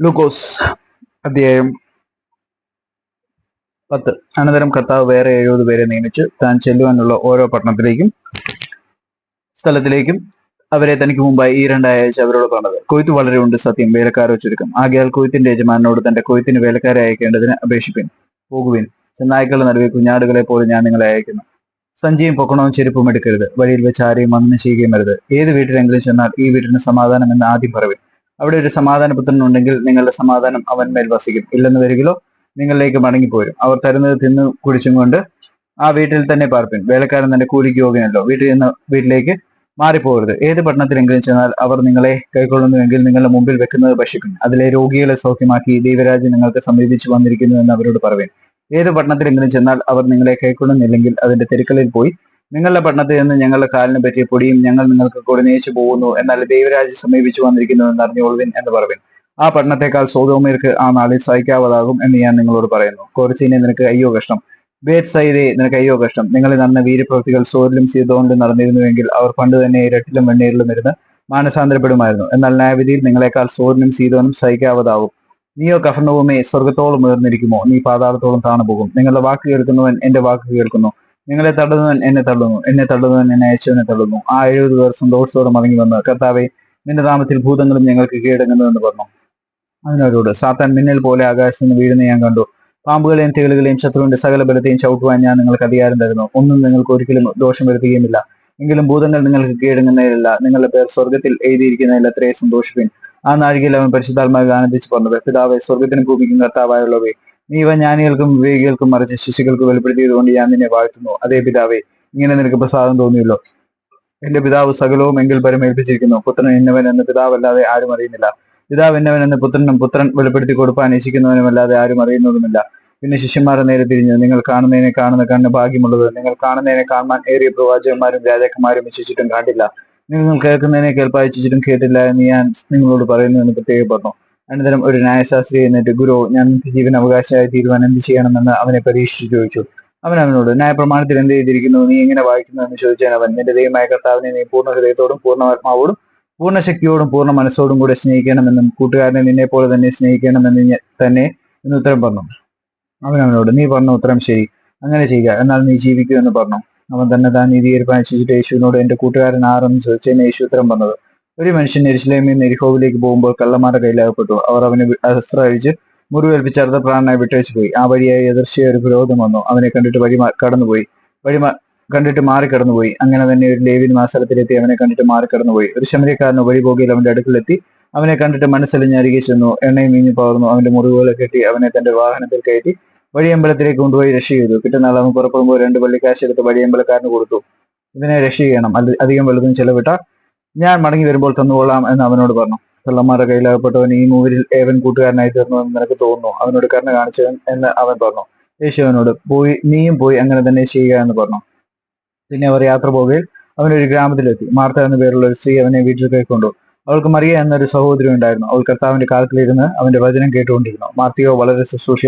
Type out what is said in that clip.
ലൂക്കോസ് അധ്യായം പത്ത്. അനന്തരം കർത്താവ് വേറെ എഴുപത് പേരെ നിയമിച്ച് താൻ ചെല്ലുവാനുള്ള ഓരോ പട്ടണത്തിലേക്കും സ്ഥലത്തിലേക്കും അവരെ തനിക്ക് മുമ്പായി ഈ രണ്ടാഴ്ച അവരോട് പറഞ്ഞത്. കൊയ്ത്ത് വളരെ ഉണ്ട് സത്യം വേലക്കാരോ ചുരുക്കം. ആകയാൽ കൊയ്ത്തിന്റെ യജമാനോട് തന്റെ കൊയ്ത്തിന് വേലക്കാരെ അയക്കേണ്ടതിന് അപേക്ഷിപ്പിൻ പോകുവിൻ. ചെന്നായ്ക്കളുടെ നടുവിൽ കുഞ്ഞാടുകളെ പോലെ ഞാൻ നിങ്ങളെ അയക്കുന്നു. സഞ്ചിയും പൊക്കണവും ചെരുപ്പും എടുക്കരുത്. വഴിയിൽ വെച്ച് ആരെയും വന്നു ചെയ്യുകയും അരുത് ഏത് വീട്ടിലെങ്കിലും ചെന്നാൽ ഈ വീട്ടിന് സമാധാനം എന്ന് ആദ്യം പറവിൻ. അവിടെ ഒരു സമാധാന പുത്രൻ ഉണ്ടെങ്കിൽ നിങ്ങളുടെ സമാധാനം അവൻ മേൽ വസിക്കും. ഇല്ലെന്ന് വരികിലോ നിങ്ങളിലേക്ക് മടങ്ങിപ്പോരും അവർ തരുന്നത് തിന്നു കുടിച്ചും കൊണ്ട് ആ വീട്ടിൽ തന്നെ പാർപ്പിൻ. വേലക്കാരൻ തന്നെ കൂലിക്ക് യോഗ്യനല്ലോ. വീട്ടിൽ നിന്ന് വീട്ടിലേക്ക് മാറിപ്പോകരുത്. ഏത് പട്ടണത്തിലെങ്കിലും ചെന്നാൽ അവർ നിങ്ങളെ കൈക്കൊള്ളുന്നുവെങ്കിൽ നിങ്ങളുടെ മുമ്പിൽ വെക്കുന്നത് ഭക്ഷിക്കും. അതിലെ രോഗികളെ സൗഖ്യമാക്കി ദൈവരാജ്യം നിങ്ങൾക്ക് സമീപിച്ചു വന്നിരിക്കുന്നു എന്ന് അവരോട് പറവേൻ. ഏത് പട്ടണത്തിലെങ്കിലും ചെന്നാൽ അവർ നിങ്ങളെ കൈക്കൊള്ളുന്നില്ലെങ്കിൽ അതിന്റെ തെരുക്കളിൽ പോയി നിങ്ങളുടെ പട്ടണത്തിൽ നിന്ന് ഞങ്ങളുടെ കാലിനെ പറ്റിയ പൊടിയും ഞങ്ങൾ നിങ്ങൾക്ക് കൊടുനയിച്ചു പോകുന്നു എന്നാൽ ദൈവരാജ്യം സമീപിച്ചു വന്നിരിക്കുന്നു എന്ന് അറിഞ്ഞോളുവിൻ എന്ന് പറവിൻ. ആ പട്ടണത്തെക്കാൾ സോതോമേർക്ക് ആ നാളിൽ സഹിക്കാവതാകും എന്ന് ഞാൻ നിങ്ങളോട് പറയുന്നു. കോർച്ചീനെ നിനക്ക് അയ്യോ കഷ്ടം. ബേത് സൈദേ നിനക്ക് അയ്യോ കഷ്ടം. നിങ്ങളിൽ നടന്ന വീരപ്രവൃത്തികൾ സോറിലും സീതോണിലും നടന്നിരുന്നുവെങ്കിൽ അവർ പണ്ട് തന്നെ ഇരട്ടിലും വെണ്ണീരിലും ഇരുന്ന് മാനസാന്തരപ്പെടുമായിരുന്നു. എന്നാൽ ന്യായവിധിയിൽ നിങ്ങളെക്കാൾ സോറിനും സീതോനും സഹിക്കാവതാകും. നീയോ കഫർണവുമേ സ്വർഗത്തോളം ഉയർന്നിരിക്കുമോ? നീ പാതാളത്തോളം താണുപോകും. നിങ്ങളുടെ വാക്ക് കേൾക്കുന്നവൻ എന്റെ വാക്ക് കേൾക്കുന്നു. നിങ്ങളെ തള്ളുന്നവൻ എന്നെ തള്ളുന്നു എന്നെ തള്ളുന്നവൻ എന്നെ അയച്ചവനെ തള്ളുന്നു. ആ എഴുപത് പേർ സന്തോഷത്തോടെ മടങ്ങി വന്ന് കർത്താവെ നിന്റെ നാമത്തിൽ ഭൂതങ്ങളും ഞങ്ങൾക്ക് കീഴടങ്ങുന്നുവെന്ന് പറഞ്ഞു. അതിനവരോട് സാത്താൻ മിന്നൽ പോലെ ആകാശത്ത് നിന്ന് വീഴുന്ന ഞാൻ കണ്ടു. പാമ്പുകളെയും തേളുകളെയും ശത്രുവിന്റെ സകല ബലത്തെയും ചവിട്ടുവാൻ ഞാൻ നിങ്ങൾക്ക് അധികാരം തരുന്നു. ഒന്നും നിങ്ങൾക്ക് ഒരിക്കലും ദോഷം വരുത്തുകയുമില്ല. എങ്കിലും ഭൂതങ്ങൾ നിങ്ങൾക്ക് കീഴടങ്ങുന്നതിലല്ല നിങ്ങളുടെ പേർ സ്വർഗത്തിൽ എഴുതിയിരിക്കുന്നതിൽ അത്രയും സന്തോഷിപ്പിൻ. ആ നാഴികയിൽ അവൻ പരിശുദ്ധാത്മാവ് ആനന്ദിച്ചു പറഞ്ഞത് പിതാവെ സ്വർഗത്തിനും ഭൂമിക്കും കർത്താവായുള്ളവേ നീ ഇവ ജ്ഞാനികൾക്കും വിവേകികൾക്കും മറിച്ച് ശിശുക്കൾക്ക് വെളിപ്പെടുത്തിയതുകൊണ്ട് ഞാൻ നിന്നെ വാഴ്ത്തുന്നു. അതേ പിതാവേ ഇങ്ങനെ നിനക്ക് പ്രസാദം തോന്നിയല്ലോ. എന്റെ പിതാവ് സകലവും എങ്കിൽ പരമേൽപ്പിച്ചിരിക്കുന്നു. പുത്രൻ എന്നവൻ എന്ന് പിതാവല്ലാതെ ആരും അറിയുന്നില്ല. പിതാവ് എന്നവൻ എന്ന് പുത്രനും പുത്രൻ വെളിപ്പെടുത്തി കൊടുപ്പാൻ ഇച്ഛിക്കുന്നവനുമല്ലാതെ ആരും അറിയുന്നതുമില്ല. പിന്നെ ശിഷ്യന്മാരെ നേരെ തിരിഞ്ഞു നിങ്ങൾ കാണുന്നതിനെ കാണുന്ന കണ്ണ് ഭാഗ്യമുള്ളത്. നിങ്ങൾ കാണുന്നതിനെ കാണാൻ ഏറിയ പ്രവാചകന്മാരും രാജാക്കന്മാരും ഇച്ഛിച്ചിട്ടും കണ്ടില്ല. നിങ്ങൾ കേൾക്കുന്നതിനെ കേൾപ്പായിച്ചിട്ടും കേട്ടില്ല എന്ന് ഞാൻ നിങ്ങളോട് പറയുന്നു എന്ന് പ്രത്യേകം പറഞ്ഞു അനന്തരം ഒരു ന്യായശാസ്ത്രി എന്നിട്ട് ഗുരു ഞാൻ ജീവൻ അവകാശമായി തീരുവാൻ എന്ത് ചെയ്യണമെന്ന് അവനെ പരീക്ഷിച്ചു ചോദിച്ചു. അവൻ അവനോട് ന്യായപ്രമാണത്തിൽ എന്ത് ചെയ്തിരിക്കുന്നു? നീ എങ്ങനെ വായിക്കുന്നു? എന്ന് ചോദിച്ചാൽ അവൻ നിന്റെ ദൈവമായ കർത്താവിനെ നീ പൂർണ ഹൃദയത്തോടും പൂർണ ആത്മാവോടും പൂർണ ശക്തിയോടും പൂർണ മനസ്സോടും കൂടെ സ്നേഹിക്കണമെന്നും കൂട്ടുകാരനെ നിന്നെ പോലെ തന്നെ സ്നേഹിക്കണമെന്ന് തന്നെ എന്ന് ഉത്തരം പറഞ്ഞു. അവൻ അവനോട് നീ പറഞ്ഞ ഉത്തരം ശരി. അങ്ങനെ ചെയ്യുക. എന്നാൽ നീ ജീവിക്കൂ എന്ന് പറഞ്ഞു. അവൻ തന്നെ താൻ നീതി തീരുമാനിച്ചിട്ട് യേശുവിനോട് എന്റെ കൂട്ടുകാരൻ ആരെന്ന് ചോദിച്ചതിന് യേശു ഉത്തരം പറഞ്ഞത്. ഒരു മനുഷ്യൻ എരിശിലേമിൽ നെരിഹോവിലേക്ക് പോകുമ്പോൾ കള്ളന്മാരുടെ കയ്യിലാകപ്പെട്ടു. അവർ അവന് അസ്ത്ര അഴിച്ച് മുറിവേൽപ്പിച്ച് അർദ്ധപ്രാണനായി വിട്ടയച്ചു പോയി. ആ വഴിയായി എതിർച്ചയായ ഒരു പുരോഗതി വന്നു. അവനെ കണ്ടിട്ട് വഴി കടന്നുപോയി. വഴി കണ്ടിട്ട് മാറി കടന്നുപോയി അങ്ങനെ തന്നെ ഒരു ലേവിൻ ആ സ്ഥലത്തിലെത്തി അവനെ കണ്ടിട്ട് മാറി കടന്നുപോയി ഒരു ശമരിക്കാരന് വഴി പോകിയിൽ അവന്റെ അടുക്കലെത്തി. അവനെ കണ്ടിട്ട് മനസ്സലിഞ്ഞ് അരികെ ചെന്നു. എണ്ണയും മീഞ്ഞു പകർന്നു. അവന്റെ മുറിവുകളെ കെട്ടി അവനെ തന്റെ വാഹനത്തിൽ കയറ്റി വഴിയമ്പലത്തിലേക്ക് കൊണ്ടുപോയി രക്ഷ ചെയ്തു. പിറ്റന്നാൾ അവൻ പുറപ്പെടുമ്പോൾ രണ്ട് പള്ളിക്കാശ് എടുത്ത് വഴിയമ്പലക്കാരന് കൊടുത്തു. ഇതിനെ രക്ഷ ചെയ്യണം. അധികം വലുതും ചെലവിട്ട ഞാൻ മടങ്ങി വരുമ്പോൾ തന്നുകൊള്ളാം എന്ന് അവനോട് പറഞ്ഞു. കള്ളന്മാരുടെ കയ്യിലാകപ്പെട്ടവൻ ഈ മൂവരിൽ ഏവൻ കൂട്ടുകാരനായി തീർന്നു എന്ന് നിനക്ക് തോന്നുന്നു? അവനോട് കരുണ കാണിച്ചവൻ എന്ന് അവൻ പറഞ്ഞു. യേശു അവനോട് പോയി നീയും പോയി അങ്ങനെ തന്നെ ചെയ്യുക എന്ന് പറഞ്ഞു. പിന്നെ അവർ യാത്ര പോവുകയിൽ അവനൊരു ഗ്രാമത്തിലെത്തി. മാർത്ത എന്ന പേരുള്ള ഒരു സ്ത്രീ അവനെ വീട്ടിൽ കൈക്കൊണ്ടു. അവൾക്ക് മറിയ എന്നൊരു സഹോദരി ഉണ്ടായിരുന്നു. അവൾ കർത്താവിന്റെ കാലത്തിലിരുന്ന് അവന്റെ വചനം കേട്ടുകൊണ്ടിരുന്നു. മാർത്തിയോ വളരെ ശുശ്രൂഷ